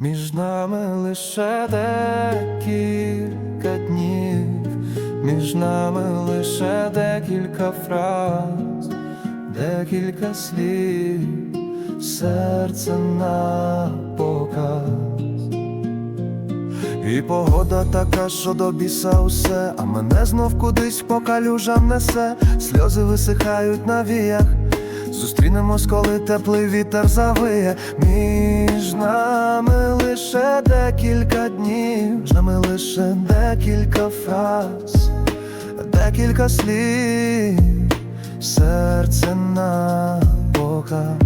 Між нами лише декілька днів, між нами лише декілька фраз, декілька слів, серце на показ. І погода така, що до біса усе, а мене знов кудись по калюжам несе, сльози висихають на віях. Зустрінемось, коли теплий вітер завиє. Між нами лише декілька днів, між нами лише декілька фраз, декілька слів, серце на показ.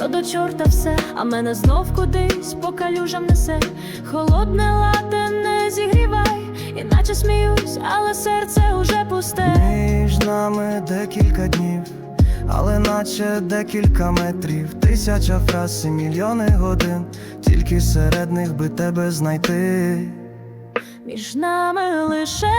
Що до чорта все, а мене знов кудись по калюжам несе. Холодне лате не зігрівай, іначе сміюсь, але серце уже пусте. Між нами декілька днів, але наче декілька метрів, тисяча фраз і мільйони годин, тільки серед них би тебе знайти. Між нами лише